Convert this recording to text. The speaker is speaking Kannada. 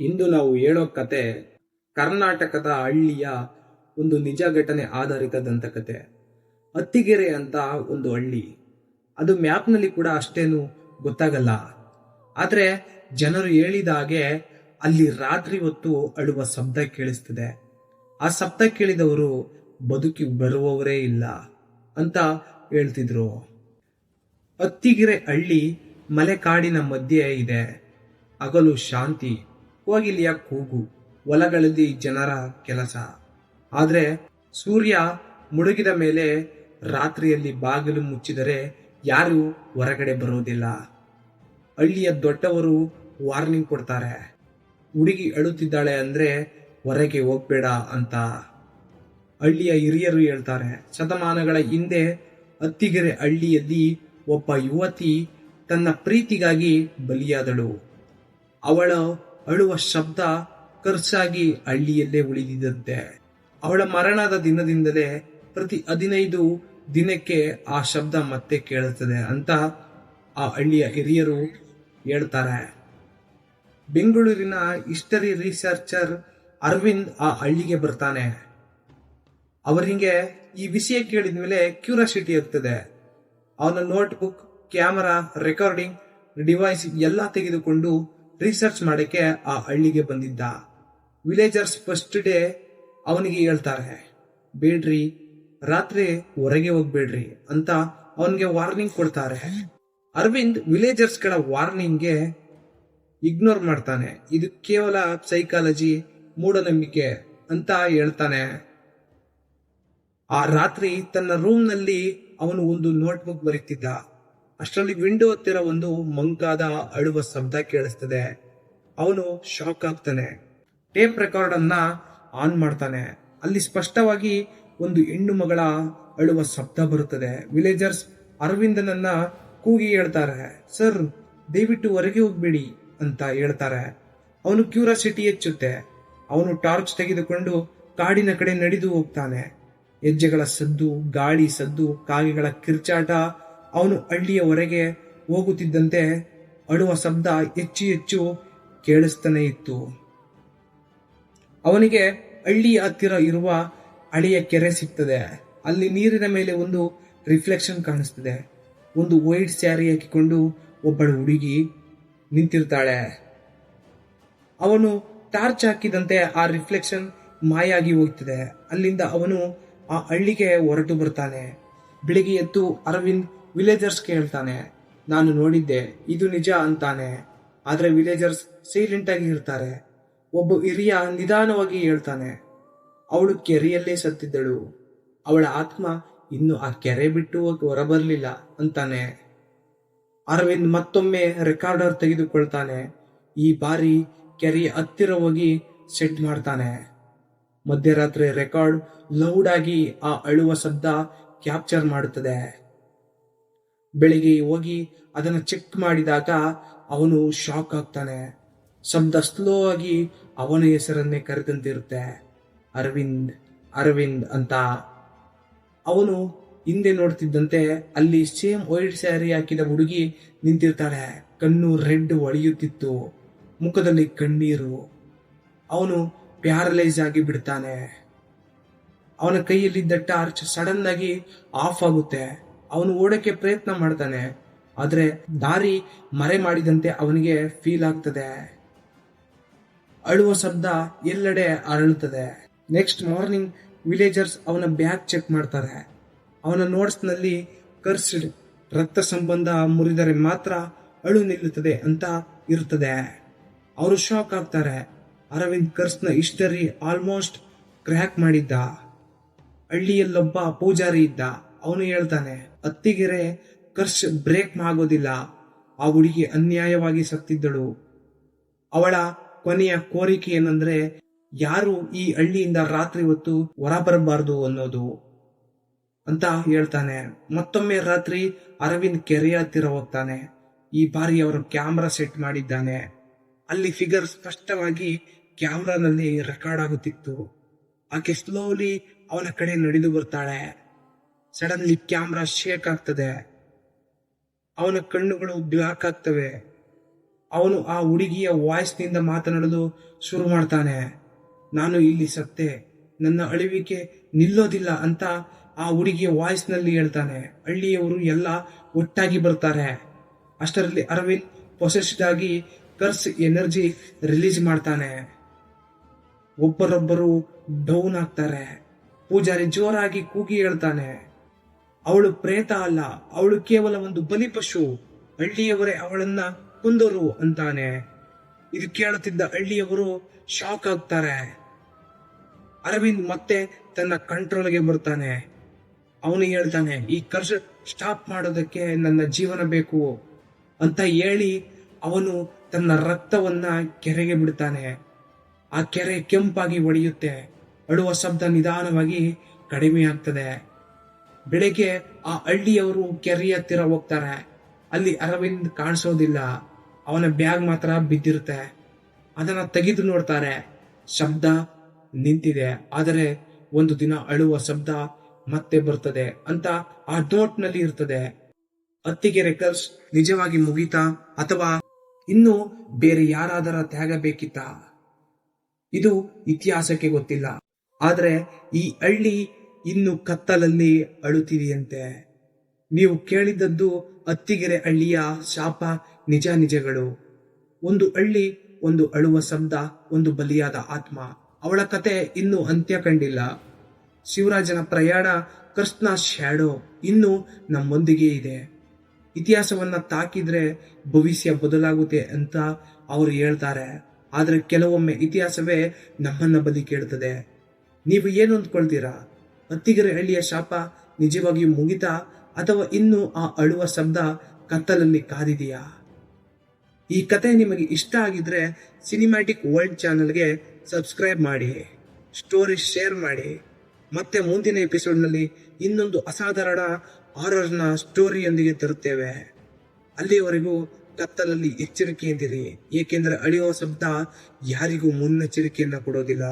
ಇಂದು ನಾವು ಹೇಳೋ ಕತೆ ಕರ್ನಾಟಕದ ಹಳ್ಳಿಯ ಒಂದು ನಿಜ ಘಟನೆ ಆಧಾರಿತ ದಂತಕತೆ ಅತ್ತಿಗೆರೆ ಅಂತ ಒಂದು ಹಳ್ಳಿ. ಅದು ಮ್ಯಾಪ್ನಲ್ಲಿ ಕೂಡ ಅಷ್ಟೇನು ಗೊತ್ತಾಗಲ್ಲ. ಆದ್ರೆ ಜನರು ಹೇಳಿದ ಹಾಗೆ ಅಲ್ಲಿ ರಾತ್ರಿ ಹೊತ್ತು ಅಳುವ ಶಬ್ದ ಕೇಳಿಸ್ತದೆ. ಆ ಶಬ್ದ ಕೇಳಿದವರು ಬದುಕಿ ಬರುವವರೇ ಇಲ್ಲ ಅಂತ ಹೇಳ್ತಿದ್ರು. ಅತ್ತಿಗೆರೆ ಹಳ್ಳಿ ಮಲೆಕಾಡಿನ ಮಧ್ಯೆ ಇದೆ. ಹಗಲು ಶಾಂತಿ. ಕೋಗಿಲಿಯ ಕೂಗು, ಹೊಲಗಳಲ್ಲಿ ಜನರ ಕೆಲಸ. ಆದರೆ ಸೂರ್ಯ ಮುಳುಗಿದ ಮೇಲೆ ರಾತ್ರಿಯಲ್ಲಿ ಬಾಗಿಲು ಮುಚ್ಚಿದರೆ ಯಾರು ಹೊರಗಡೆ ಬರೋದಿಲ್ಲ ಹಳ್ಳಿಯ ದೊಡ್ಡವರು ವಾರ್ನಿಂಗ್ ಕೊಡ್ತಾರೆ. ಹುಡುಗಿ ಅಳುತ್ತಿದ್ದಾಳೆ ಅಂದ್ರೆ ಹೊರಗೆ ಹೋಗ್ಬೇಡ ಅಂತ. ಹಳ್ಳಿಯ ಹಿರಿಯರು ಹೇಳ್ತಾರೆ, ಶತಮಾನಗಳ ಹಿಂದೆ ಅತ್ತಿಗೆರೆ ಹಳ್ಳಿಯಲ್ಲಿ ಒಬ್ಬ ಯುವತಿ ತನ್ನ ಪ್ರೀತಿಗಾಗಿ ಬಲಿಯಾದಳು. ಅವಳ ಅಳುವ ಶಬ್ದ ಖರ್ಚಾಗಿ ಹಳ್ಳಿಯಲ್ಲೇ ಉಳಿದಿದ್ದಂತೆ. ಅವಳ ಮರಣದ ದಿನದಿಂದಲೇ ಪ್ರತಿ ಹದಿನೈದು ದಿನಕ್ಕೆ ಆ ಶಬ್ದ ಮತ್ತೆ ಕೇಳುತ್ತದೆ ಅಂತ ಆ ಹಳ್ಳಿಯ ಹಿರಿಯರು ಹೇಳ್ತಾರೆ. ಬೆಂಗಳೂರಿನ ಹಿಸ್ಟರಿ ರಿಸರ್ಚರ್ ಅರವಿಂದ್ ಆ ಹಳ್ಳಿಗೆ ಬರ್ತಾನೆ. ಅವರಿಗೆ ಈ ವಿಷಯ ಕೇಳಿದ ಮೇಲೆ ಕ್ಯೂರಿಯಾಸಿಟಿ ಇರ್ತದೆ. ಅವನ ನೋಟ್ಬುಕ್, ಕ್ಯಾಮರಾ, ರೆಕಾರ್ಡಿಂಗ್, ಡಿವೈಸ್ ಎಲ್ಲ ತೆಗೆದುಕೊಂಡು ರಿಸರ್ಚ್ ಮಾಡಕ್ಕೆ ಆ ಹಳ್ಳಿಗೆ ಬಂದಿದ್ದ. ವಿಲೇಜರ್ಸ್ ಫಸ್ಟ್ ಡೇ ಅವನಿಗೆ ಹೇಳ್ತಾರೆ, ಬೇಡ್ರಿ, ರಾತ್ರಿ ಹೊರಗೆ ಹೋಗ್ಬೇಡ್ರಿ ಅಂತ ಅವನಿಗೆ ವಾರ್ನಿಂಗ್ ಕೊಡ್ತಾರೆ. ಅರವಿಂದ್ ವಿಲೇಜರ್ಸ್ಗಳ ವಾರ್ನಿಂಗ್ಗೆ ಇಗ್ನೋರ್ ಮಾಡ್ತಾನೆ. ಇದು ಕೇವಲ ಸೈಕಾಲಜಿ ಮೂಢನಂಬಿಕೆ ಅಂತ ಹೇಳ್ತಾನೆ. ಆ ರಾತ್ರಿ ತನ್ನ ರೂಮ್ನಲ್ಲಿ ಅವನು ಒಂದು ನೋಟ್ಬುಕ್ ಬರೀತಿದ್ದ. ಅಷ್ಟರಲ್ಲಿ ವಿಂಡೋ ಹತ್ತಿರ ಒಂದು ಮಂಕಾದ ಅಳುವ ಶಬ್ದ ಕೇಳಿಸ್ತದೆ. ಅವನು ಶಾಕ್ ಆಗ್ತಾನೆ. ಟೇಪ್ ರೆಕಾರ್ಡ್ ಅನ್ನ ಆನ್ ಮಾಡ್ತಾನೆ. ಅಲ್ಲಿ ಸ್ಪಷ್ಟವಾಗಿ ಒಂದು ಹೆಣ್ಣು ಮಗಳ ಅಳುವ ಶಬ್ದ ಬರುತ್ತದೆ. ವಿಲೇಜರ್ಸ್ ಅರವಿಂದನನ್ನ ಕೂಗಿ ಹೇಳ್ತಾರೆ, ಸರ್, ದಯವಿಟ್ಟು ಹೊರಗೆ ಹೋಗ್ಬೇಡಿ ಅಂತ ಹೇಳ್ತಾರೆ. ಅವನು ಕ್ಯೂರಾಸಿಟಿ ಹೆಚ್ಚುತ್ತೆ. ಅವನು ಟಾರ್ಚ್ ತೆಗೆದುಕೊಂಡು ಕಾಡಿನ ಕಡೆ ನಡೆದು ಹೋಗ್ತಾನೆ. ಹೆಜ್ಜೆಗಳ ಸದ್ದು, ಗಾಳಿ ಸದ್ದು, ಕಾಗೆಗಳ ಕಿರ್ಚಾಟ ಅವನು ಹಳ್ಳಿಯ ಹೊರಗೆ ಹೋಗುತ್ತಿದ್ದಂತೆ ಅಳುವ ಶಬ್ದ ಹೆಚ್ಚು ಹೆಚ್ಚು ಕೇಳಿಸ್ತಾನೆ ಇತ್ತು. ಅವನಿಗೆ ಹಳ್ಳಿಯ ಹತ್ತಿರ ಇರುವ ಹಳೆಯ ಕೆರೆ ಸಿಗ್ತದೆ. ಅಲ್ಲಿ ನೀರಿನ ಮೇಲೆ ಒಂದು ರಿಫ್ಲೆಕ್ಷನ್ ಕಾಣಿಸ್ತದೆ. ಒಂದು ವೈಟ್ ಸ್ಯಾರಿ ಹಾಕಿಕೊಂಡು ಒಬ್ಬಳು ಹುಡುಗಿ ನಿಂತಿರ್ತಾಳೆ. ಅವನು ಟಾರ್ಚ್ ಹಾಕಿದಂತೆ ಆ ರಿಫ್ಲೆಕ್ಷನ್ ಮಾಯಾಗಿ ಹೋಗ್ತದೆ. ಅಲ್ಲಿಂದ ಅವನು ಆ ಹಳ್ಳಿಗೆ ಹೊರಟು ಬರ್ತಾನೆ. ಬೆಳಿಗ್ಗೆ ಎದ್ದು ಅರವಿಂದ್ ವಿಲೇಜರ್ಸ್ ಹೇಳ್ತಾನೆ ನಾನು ನೋಡಿದ್ದೆ, ಇದು ನಿಜ ಅಂತಾನೆ. ಆದರೆ ವಿಲೇಜರ್ಸ್ ಸೈಲೆಂಟ್ ಆಗಿ ಇರ್ತಾರೆ ಒಬ್ಬ ಹಿರಿಯ ನಿಧಾನವಾಗಿ ಹೇಳ್ತಾನೆ, ಅವಳು ಕೆರೆಯಲ್ಲೇ ಸತ್ತಿದ್ದಳು. ಅವಳ ಆತ್ಮ ಇನ್ನು ಆ ಕೆರೆ ಬಿಟ್ಟು ಹೊರಬರಲಿಲ್ಲ ಅಂತಾನೆ. ಅರವಿಂದ್ ಮತ್ತೊಮ್ಮೆ ರೆಕಾರ್ಡರ್ ತೆಗೆದುಕೊಳ್ತಾನೆ. ಈ ಬಾರಿ ಕೆರೆಯ ಹತ್ತಿರ ಹೋಗಿ ಸೆಟ್ ಮಾಡ್ತಾನೆ. ಮಧ್ಯರಾತ್ರಿ ರೆಕಾರ್ಡ್ ಲೌಡ್ ಆಗಿ ಆ ಅಳುವ ಶಬ್ದ ಕ್ಯಾಪ್ಚರ್ ಮಾಡುತ್ತದೆ. ಬೆಳಿಗ್ಗೆ ಹೋಗಿ ಅದನ್ನು ಚೆಕ್ ಮಾಡಿದಾಗ ಅವನು ಶಾಕ್ ಆಗ್ತಾನೆ. ಶಬ್ದ ಸ್ಲೋ ಆಗಿ ಅವನ ಹೆಸರನ್ನೇ ಕರೆದಂತಿರುತ್ತೆ. ಅರವಿಂದ್ ಅರವಿಂದ್ ಅಂತ. ಅವನು ಹಿಂದೆ ನೋಡ್ತಿದ್ದಂತೆ ಅಲ್ಲಿ ಸೇಮ್ ವೈಟ್ ಸ್ಯಾರಿ ಹಾಕಿದ ಹುಡುಗಿ ನಿಂತಿರ್ತಾಳೆ. ಕಣ್ಣು ರೆಡ್ ಒಳಿಯುತ್ತಿತ್ತು. ಮುಖದಲ್ಲಿ ಕಣ್ಣೀರು. ಅವನು ಪ್ಯಾರಲೈಸ್ ಆಗಿ ಬಿಡ್ತಾನೆ. ಅವನ ಕೈಯಲ್ಲಿದ್ದ ಟಾರ್ಚ್ ಸಡನ್ ಆಗಿ ಆಫ್ ಆಗುತ್ತೆ. ಅವನು ಓಡಕ್ಕೆ ಪ್ರಯತ್ನ ಮಾಡ್ತಾನೆ, ಆದರೆ ದಾರಿ ಮರೆ ಮಾಡಿದಂತೆ ಅವನಿಗೆ ಫೀಲ್ ಆಗ್ತದೆ. ಅಳುವ ಶಬ್ದ ಎಲ್ಲೆಡೆ ಅರಳುತ್ತದೆ. ನೆಕ್ಸ್ಟ್ ಮಾರ್ನಿಂಗ್ ವಿಲೇಜರ್ಸ್ ಅವನ ಬ್ಯಾಗ್ ಚೆಕ್ ಮಾಡ್ತಾರೆ. ಅವನ ನೋಟ್ಸ್ನಲ್ಲಿ ಕರ್ಸ್ಡ್ ರಕ್ತ ಸಂಬಂಧ ಮುರಿದರೆ ಮಾತ್ರ ಅಳು ನಿಲ್ಲುತ್ತದೆ ಅಂತ ಇರುತ್ತದೆ. ಅವರು ಶಾಕ್ ಆಗ್ತಾರೆ. ಅರವಿಂದ್ ಕರ್ಸ್ನ ಹಿಸ್ಟರಿ ಆಲ್ಮೋಸ್ಟ್ ಕ್ರ್ಯಾಕ್ ಮಾಡಿದ್ದ. ಹಳ್ಳಿಯಲ್ಲೊಬ್ಬ ಪೂಜಾರಿ ಇದ್ದ. ಅವನು ಹೇಳ್ತಾನೆ, ಅತ್ತಿಗೆರೆ, ಕರ್ಷ್ ಬ್ರೇಕ್ ಆಗೋದಿಲ್ಲ ಆ ಹುಡುಗಿ ಅನ್ಯಾಯವಾಗಿ ಸತ್ತಿದ್ದಳು. ಅವಳ ಕೊನೆಯ ಕೋರಿಕೆ ಏನಂದ್ರೆ, ಯಾರು ಈ ಹಳ್ಳಿಯಿಂದ ರಾತ್ರಿ ಹೊತ್ತು ಹೊರ ಬರಬಾರ್ದು ಅನ್ನೋದು. ಅಂತ ಹೇಳ್ತಾನೆ. ಮತ್ತೊಮ್ಮೆ ರಾತ್ರಿ ಅರವಿಂದ್ ಕೆರೆಯ ಹತ್ತಿರ ಹೋಗ್ತಾನೆ. ಈ ಬಾರಿ ಅವರು ಕ್ಯಾಮ್ರಾ ಸೆಟ್ ಮಾಡಿದ್ದಾನೆ. ಅಲ್ಲಿ ಫಿಗರ್ ಸ್ಪಷ್ಟವಾಗಿ ಕ್ಯಾಮ್ರಾನಲ್ಲಿ ರೆಕಾರ್ಡ್ ಆಗುತ್ತಿತ್ತು. ಆಕೆ ಸ್ಲೋಲಿ ಅವನ ಕಡೆ ನಡೆದು ಬರ್ತಾಳೆ. ಸಡನ್ಲಿ ಕ್ಯಾಮ್ರಾ ಶೇಕ್ ಆಗ್ತದೆ. ಅವನ ಕಣ್ಣುಗಳು ಬ್ಲಾಕ್ ಆಗ್ತವೆ. ಅವನು ಆ ಹುಡುಗಿಯ ವಾಯ್ಸ್ನಿಂದ ಮಾತನಾಡಲು ಶುರು ಮಾಡ್ತಾನೆ. ನಾನು ಇಲ್ಲಿ ಸತ್ತೆ, ನನ್ನ ಅಳಿವಿಕೆ ನಿಲ್ಲೋದಿಲ್ಲ ಅಂತ ಆ ಹುಡುಗಿಯ ವಾಯ್ಸ್ನಲ್ಲಿ ಹೇಳ್ತಾನೆ. ಹಳ್ಳಿಯವರು ಎಲ್ಲ ಒಟ್ಟಾಗಿ ಬರ್ತಾರೆ. ಅಷ್ಟರಲ್ಲಿ ಅರವಿಂದ್ ಪೊಸೆಸ್ಡ್ ಆಗಿ ಕರ್ಸ್ ಎನರ್ಜಿ ರಿಲೀಸ್ ಮಾಡ್ತಾನೆ. ಒಬ್ಬರೊಬ್ಬರು ಡೌನ್ ಆಗ್ತಾರೆ. ಪೂಜಾರಿ ಜೋರಾಗಿ ಕೂಗಿ ಹೇಳ್ತಾನೆ. ಅವಳು ಪ್ರೇತ ಅಲ್ಲ, ಅವಳು ಕೇವಲ ಒಂದು ಬಲಿಪಶು ಹಳ್ಳಿಯವರೇ ಅವಳನ್ನ ಕುಂದರು ಅಂತಾನೆ. ಇದು ಕೇಳುತ್ತಿದ್ದ ಹಳ್ಳಿಯವರು ಶಾಕ್ ಆಗ್ತಾರೆ. ಅರವಿಂದ್ ಮತ್ತೆ ತನ್ನ ಕಂಟ್ರೋಲ್ಗೆ ಬರ್ತಾನೆ. ಅವನು ಹೇಳ್ತಾನೆ, ಈ ಕರ್ಷ ಸ್ಟಾಪ್ ಮಾಡೋದಕ್ಕೆ ನನ್ನ ಜೀವನ ಬೇಕು ಅಂತ ಹೇಳಿ ಅವನು ತನ್ನ ರಕ್ತವನ್ನ ಕೆರೆಗೆ ಬಿಡ್ತಾನೆ. ಆ ಕೆರೆ ಕೆಂಪಾಗಿ ಒಡೆಯುತ್ತೆ. ಅಳುವ ಶಬ್ದ ನಿಧಾನವಾಗಿ ಕಡಿಮೆ ಆಗ್ತದೆ. ಬೆಳಗ್ಗೆ ಆ ಹಳ್ಳಿಯವರು ಕೆರೆಯ ಹತ್ತಿರ ಹೋಗ್ತಾರೆ. ಅಲ್ಲಿ ಅರವಿಂದ್ ಕಾಣಿಸೋದಿಲ್ಲ. ಅವನ ಬ್ಯಾಗ್ ಮಾತ್ರ ಬಿದ್ದಿರುತ್ತೆ. ಅದನ್ನ ತೆಗೆದು ನೋಡ್ತಾರೆ. ಶಬ್ದ ನಿಂತಿದೆ. ಆದರೆ ಒಂದು ದಿನ ಅಳುವ ಶಬ್ದ ಮತ್ತೆ ಬರ್ತದೆ ಅಂತ ಆ ಡೋಟ್ನಲ್ಲಿ ಇರ್ತದೆ. ಅತ್ತಿಗೆ ರೆಕರ್ಸ್ ನಿಜವಾಗಿ ಮುಗೀತಾ? ಅಥವಾ ಇನ್ನು ಬೇರೆ ಯಾರಾದರ ತ್ಯಾಗ ಬೇಕಿತ್ತಾ? ಇದು ಇತಿಹಾಸಕ್ಕೆ ಗೊತ್ತಿಲ್ಲ. ಆದರೆ ಈ ಹಳ್ಳಿ ಇನ್ನು ಕತ್ತಲಲ್ಲಿ ಅಳುತ್ತಿದೆಯಂತೆ ನೀವು ಕೇಳಿದ್ದದ್ದು ಅತ್ತಿಗೆರೆ ಹಳ್ಳಿಯ ಶಾಪ ನಿಜ ನಿಜಗಳು. ಒಂದು ಹಳ್ಳಿ, ಒಂದು ಅಳುವ ಶಬ್ದ, ಒಂದು ಬಲಿಯಾದ ಆತ್ಮ. ಅವಳ ಕತೆ ಇನ್ನೂ ಅಂತ್ಯ ಕಂಡಿಲ್ಲ. ಶಿವರಾಜನ ಪ್ರಯಾಣ ಕೃಷ್ಣ ಶ್ಯಾಡೋ ಇನ್ನೂ ನಮ್ಮೊಂದಿಗೆ ಇದೆ. ಇತಿಹಾಸವನ್ನ ತಾಕಿದ್ರೆ ಭವಿಷ್ಯ ಬದಲಾಗುತ್ತೆ ಅಂತ ಅವರು ಹೇಳ್ತಾರೆ. ಆದರೆ ಕೆಲವೊಮ್ಮೆ ಇತಿಹಾಸವೇ ನಮ್ಮನ್ನ ಬಲಿ ಕೇಳ್ತದೆ. ನೀವು ಏನು ಅಂದ್ಕೊಳ್ತೀರಾ? ಅತ್ತಿಗೆರೆ ಹಳ್ಳಿಯ ಶಾಪ ನಿಜವಾಗಿಯೂ ಮುಗಿತಾ ಅಥವಾ ಇನ್ನೂ ಆ ಅಳುವ ಶಬ್ದ ಕತ್ತಲಲ್ಲಿ ಕಾದಿದೆಯಾ? ಈ ಕತೆ ನಿಮಗೆ ಇಷ್ಟ ಆಗಿದ್ರೆ ಸಿನಿಮ್ಯಾಟಿಕ್ ವರ್ಲ್ಡ್ ಚಾನಲ್ಗೆ ಸಬ್ಸ್ಕ್ರೈಬ್ ಮಾಡಿ, ಸ್ಟೋರಿ ಶೇರ್ ಮಾಡಿ. ಮತ್ತೆ ಮುಂದಿನ ಎಪಿಸೋಡ್ನಲ್ಲಿ ಇನ್ನೊಂದು ಅಸಾಧಾರಣ ಆರರ್ನ ಸ್ಟೋರಿಯೊಂದಿಗೆ ತರುತ್ತೇವೆ. ಅಲ್ಲಿಯವರೆಗೂ ಕತ್ತಲಲ್ಲಿ ಎಚ್ಚರಿಕೆಯಿಂದಿರಿ. ಏಕೆಂದರೆ ಅಳಿಯುವ ಶಬ್ದ ಯಾರಿಗೂ ಮುನ್ನೆಚ್ಚರಿಕೆಯನ್ನು ಕೊಡೋದಿಲ್ಲ.